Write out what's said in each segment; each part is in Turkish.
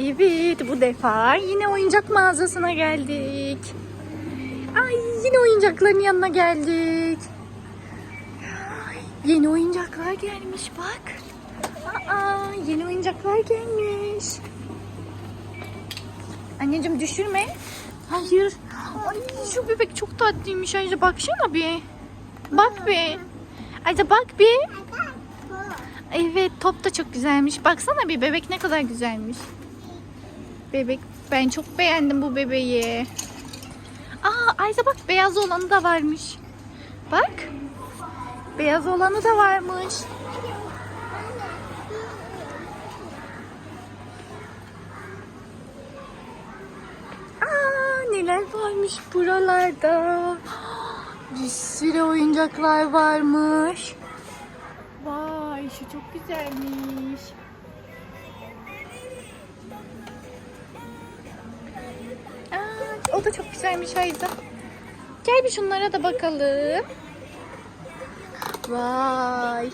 Evet bu defa yine oyuncak mağazasına geldik. Ay yine oyuncakların yanına geldik. Ay, yeni oyuncaklar gelmiş bak. Aa, yeni oyuncaklar gelmiş. Anneciğim düşürme. Hayır. Ay şu bebek çok tatlıymış. Ayşe baksana bir. Bak bir. Ayşe bak bir. Evet top da çok güzelmiş. Baksana bir bebek ne kadar güzelmiş. Bebek ben çok beğendim bu bebeği. Aa Ayza bak beyaz olanı da varmış. Bak. Beyaz olanı da varmış. Aa neler varmış buralarda. Bir sürü oyuncaklar varmış. Vay şu çok güzelmiş. O da çok güzelmiş Ayza. Gel bir şunlara da bakalım. Vay.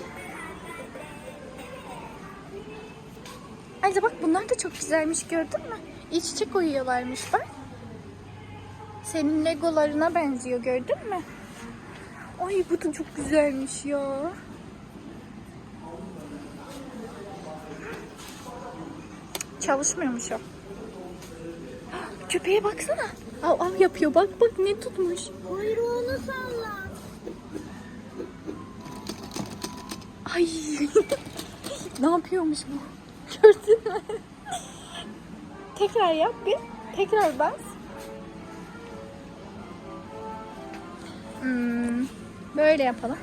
Ayza bak bunlar da çok güzelmiş gördün mü? İç içe koyuyorlarmış bak. Senin legolarına benziyor gördün mü? Ay bu da çok güzelmiş ya. Çalışmıyormuş o. Köpeğe baksana. Av av yapıyor. Bak bak ne tutmuş. Kuyruğunu salla. Ay. ne yapıyormuş bu? Gördün mü? Tekrar yap bir. Tekrar bas. Hmm, böyle yapalım.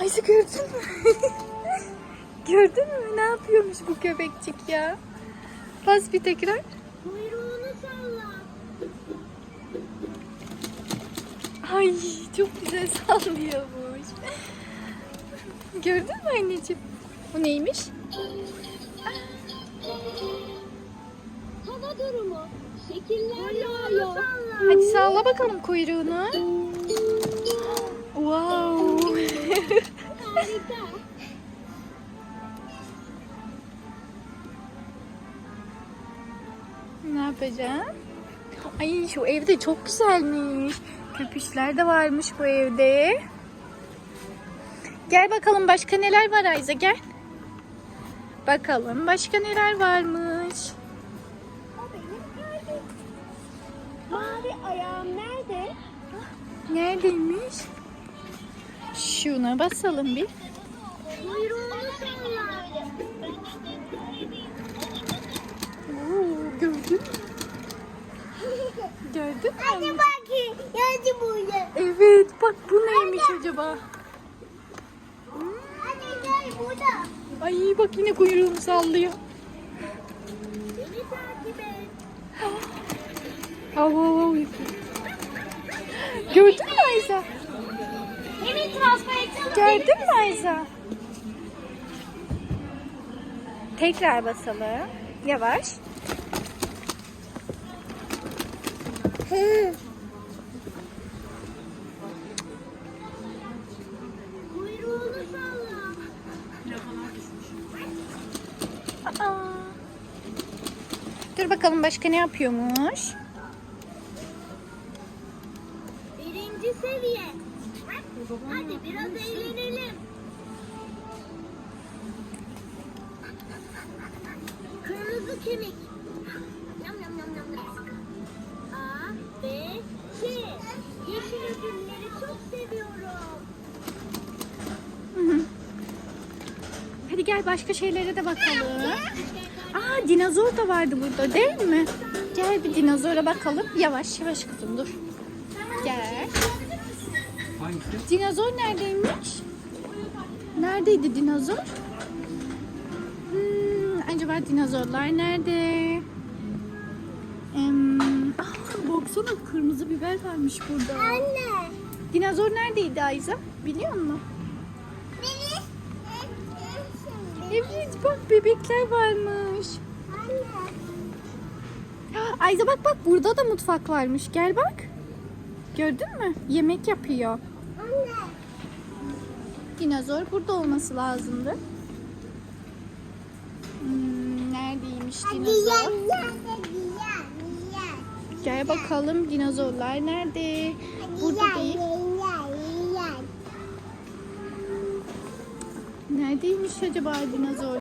Ayşe gördün mü? gördün mü? Ne yapıyormuş bu köpekçik ya? Bas bir tekrar. Kuyruğunu salla. Ay çok güzel sallıyormuş. Gördün mü anneciğim? Bu neymiş? Hava durumu. Şekiller yağıyor. Hadi salla bakalım kuyruğunu. Wow. Harika. Ne yapacağım? Ay şu evde çok güzelmiş. Köpüşler de varmış bu evde. Gel bakalım başka neler var Ayza gel. Bakalım başka neler varmış. Mavi ayağım nerede? Neredeymiş? Şuna basalım bir. Kuyruğunu salla. Gördün mü? Gördün mü? Hadi bakayım. Hadi burada. Evet bak bu neymiş acaba? Hadi gel burada. Ay bak yine kuyruğunu sallıyor. Beni takip et. Av av av yapıyor. Gördün mü Ayza? Emin transfer. Gördün mü Ayza? Tekrar basalım. Yavaş. Hı. Kuyruğunu salla. Aa. Dur bakalım başka ne yapıyormuş? Birinci seviye. Hadi biraz eğlenelim. Kırmızı kemik. Ödülleri çok seviyorum. Hadi gel başka şeylere de bakalım. Aa dinozor da vardı burada değil mi? Gel bir dinozora bakalım. Yavaş yavaş kızım dur. Gel. Hangisi? Dinozor neredeymiş? Neredeydi dinozor? Hmm, acaba dinozorlar nerede? Hmm, baksana kırmızı biber varmış burada. Anne. Dinozor neredeydi Ayza? Biliyor musun? Beni. Evet bak bebekler varmış. Anne. Ayza bak bak burada da mutfak varmış. Gel bak. Gördün mü? Yemek yapıyor. Anne. Dinozor burada olması lazımdı. dinozor. Diğer, Gel bakalım dinozorlar nerede? Burada değil. Neredeymiş acaba dinozor?